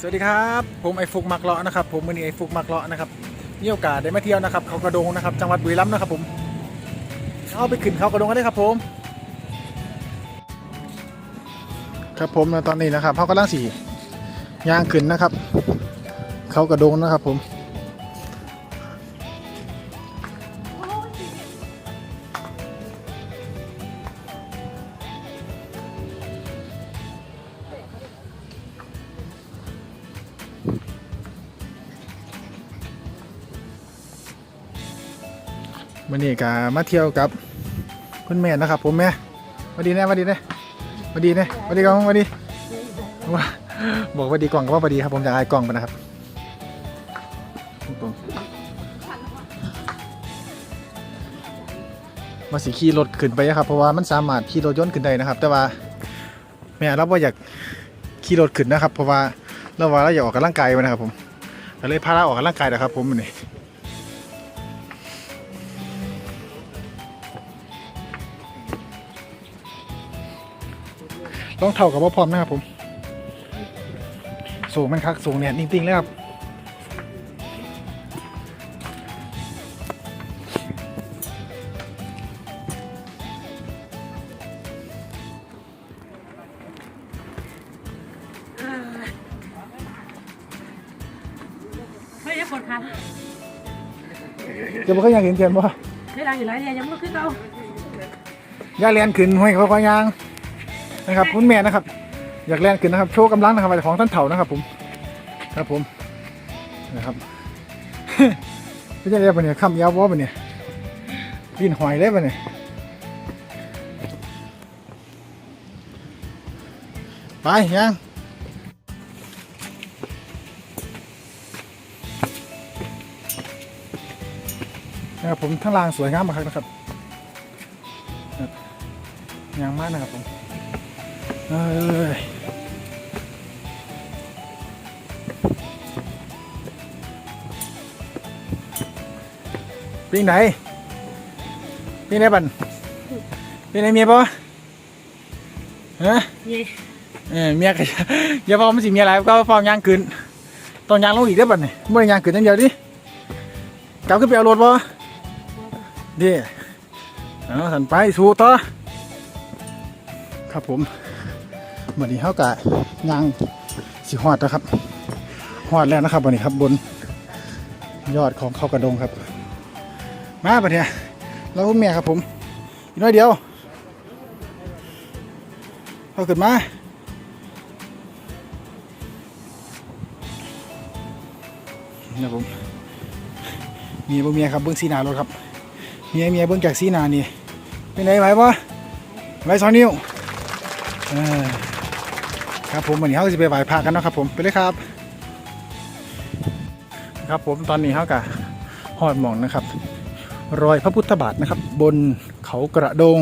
สวัสดีครับ ผมไอ้ฟุกมักเลาะนะครับ ผมมือนี้ไอ้ฟุกมักเลาะนะครับมีโอกาสได้มาเที่ยวนะครับเขากระโดงนะครับ จังหวัดบุรีรัมย์นะครับ ผมเข้าไปขึ้นเขากระโดงกันได้ครับ ผม ครับผมตอนนี้นะครับเขากำลังสีย่างขึ้นนะครับ เขากระโดงนะครับ ผม วันนี้ก็มาเที่ยวกับคุณแม่นะครับ ผมแม่สวัสดีแน่สวัสดีแน่สวัสดีแน่สวัสดีกล้องสวัสดีว่าบอกสวัสดีกล่องก็ว่าสวัสดีครับ ผมอยากอายกล่องไปนะครับผมมาสิขี่รถขึ้นไปนะครับเพราะว่ามันสามารถขี่รถยนต์ขึ้นได้นะครับ แต่ว่าแม่เราบ่อยากขี่รถขึ้นนะครับ เพราะว่าเราว่าเราอยากออกกำลังกายไปนะครับ ผมก็เลยพาเราออกกำลังกายนะครับ ผมวัน ต้องเท่ากับว่าพร้อมนะครับผม สูงมันคักสูงเนี่ยจริงๆเลยครับไม่ได้ปวดขาจะบอกเขาอยากเห็นเทียนบ่ได้ดังอยู่ไรเนี่ยยังไม่ขึ้นเราย่าเรียนขึ้นห้วยเขาก็ยาง นะครับคุณแม่นะครับ อยากเรียนขึ้นนะครับ โชว์กำลังนะครับของท่านเถ่านะครับ ผม ครับผมนะครับพี่จะเรียกปะเนี่ยคำยาวว่าปะเนี่ยกินหอยได้ปะเนี่ยไปยังนะครับผมทั้งรางสวยงามมากนะครับยางมากนะครับผม เอ้ยปิ้งไหนปิ้งไหนบันปิ้งไหนเมียปะฮะเย่เออเมียก็อย่าพอมันสิเมียอะไรก็ฟอมยางขึ้นต้องยางลงอีกได้อบัดนี่ไม่ได้ยางขึ้นอย่างเดียวดิกลับขึ้นไปเอารถบ่ดิเอาสันไปสู้ต่อครับผม วันนี้เขากะยางสิหอดนะครับหอดแล้วนะครับวันนี้ครับบนยอดของเขากระดงครับ มาปะเนี่ยเราคุณแม่ครับผมอีกน้อยเดียวเอาขึ้นมาเนี่ยผมเมียบ่เมียครับเบิ้องสีหนารถครับเมียเมียเบิ้องจากสีหนานี่เป็นไงไหวะไหวสองนิ้วเออ ครับผมวันนี้เขาจะไปไหว้พระกันนะครับผมไปเลยครับ ครับผมตอนนี้เขากับหอดหมองนะครับ รอยพระพุทธบาทนะครับ บนเขากระโดง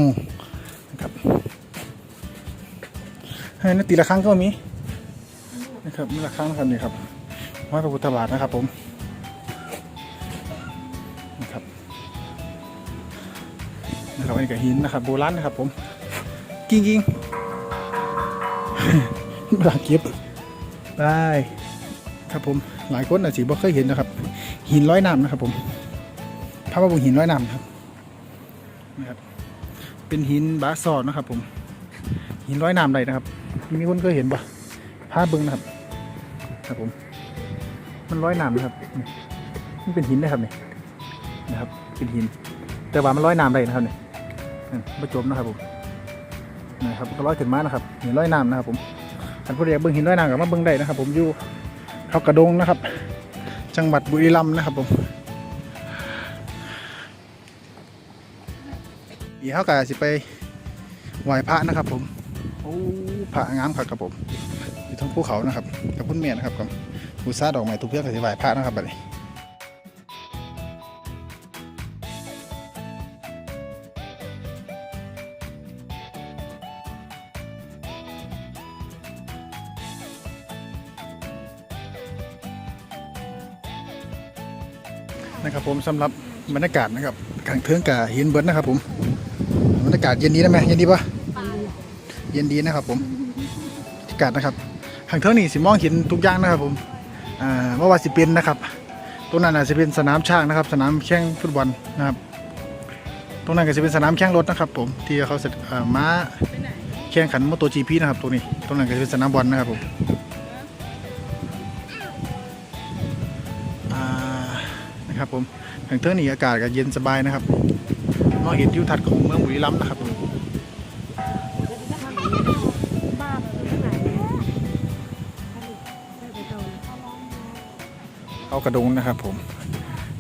นะครับให้นาตีละครั้งก็มีนะครับนี่ละครั้งนะครับนี่ครับรอยพระพุทธบาทนะครับผมนะครับนะครับอันนี้ก็หินนะครับโบราณนะครับผมกิ้งกิ้ง เวลาเก็บได้ครับผมหลายคนอาจจะบ่เคยเห็นนะครับ หินร้อยน้ำนะครับ ผมพระบรมหินร้อยน้ำครับนะครับ เป็นหินบาซอร์นะครับ ผม หินร้อยน้ำใดนะครับ มีคนเคยเห็นปะภาพเบิ้งนะครับ ครับผม มันร้อยน้ำนะครับนี่มันเป็นหินนะครับนี่นะครับ เป็นหิน แต่ว่ามันร้อยน้ำใดนะครับนี่อืมประจมนะครับผมนะครับก็ร้อยขึ้นมานะครับหินร้อยน้ำนะครับผม ท่านผู้ใดอยากเบิ้งหินร้อยน้ำกับมาเบิ้งได้นะครับ ผมอยู่เขากระดงนะครับ จังหวัดบุรีรัมย์นะครับผมอีเขากะสิไปไหว้พระนะครับ ผมโอ้พระงามครับครับผมอยู่ทั้งภูเขานะครับกับพุ่นเมียนะครับกับบูซาดอกไม้ทุกเพื่อนกับสิไหว้พระนะครับบัดนี้ นะครับผมสำหรับบรรยากาศนะครับกลางเทิงกะเห็นเบิร์ดนะครับผมบรรยากาศเย็นดีได้ไหมเย็นดีปะเย็นดีนะครับผมบรรยากาศนะครับใครางเท่านี้สิมองเห็นทุกอย่างนะครับผมอ่าว่าว่าสิเป็นนะครับตรงนั้นอาจจะเป็นสนามช้างนะครับ สนามแข่งฟุตบอลนะครับ ตรงนั้นก็จะเป็นสนามแข่งรถนะครับ ผมที่เขาเสร็จม้าแข่งขันมอเตอร์จีพีนะครับตรงนี้ตรงนั้นก็จะเป็นสนามบอลนะครับผม นะครับผมทางเท่านี้อากาศก็เย็นสบายนะครับมองเห็นทิวทัศน์ของเมืองบุรีรัมย์นะครับผมเอากระดงนะครับผม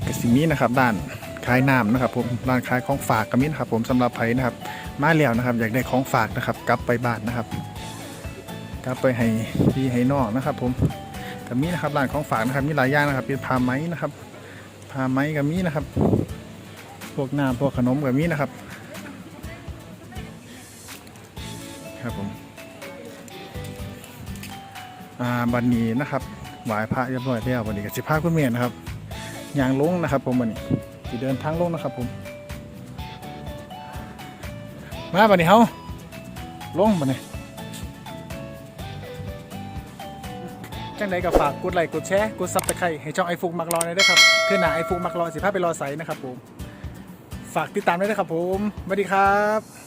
กสิมีนะครับ ด้านขายน้ำนะครับผมร้านขายของฝากกระมิ้นครับผมสำหรับไผนะครับ มาแล้วนะครับ อยากได้ของฝากนะครับ กลับไปบ้านนะครับ กลับไปให้พี่ให้น้องนะครับ ผมกระมิ้นนะครับร้านของฝากนะครับมีหลายอย่างนะครับเป็นผ้าไหมนะครับ ผ้าไหมกระมินะครับ พวกน้ำพวกขนมกระมินะครับ ครับผมอ่าบันนี้นะครับไหวายพระเรียบร้อยแล้ววันนี้ก็สิพาคุณเมียนะครับยางลงนะครับ ผมวันนี้สิเดินทางลงนะครับ ผม มาบันนี้เฮาลงบันนี้ จังใดก็ฝากกดไลค์กดแชร์กดซับสไครต์ให้ช่องไอฟุกมักรอหน่อยด้วยครับเพื่อหนาไอฟุกมักรอสิพาไปรอใสนะครับผม ฝากติดตามด้วยนะครับผมสวัสดีครับ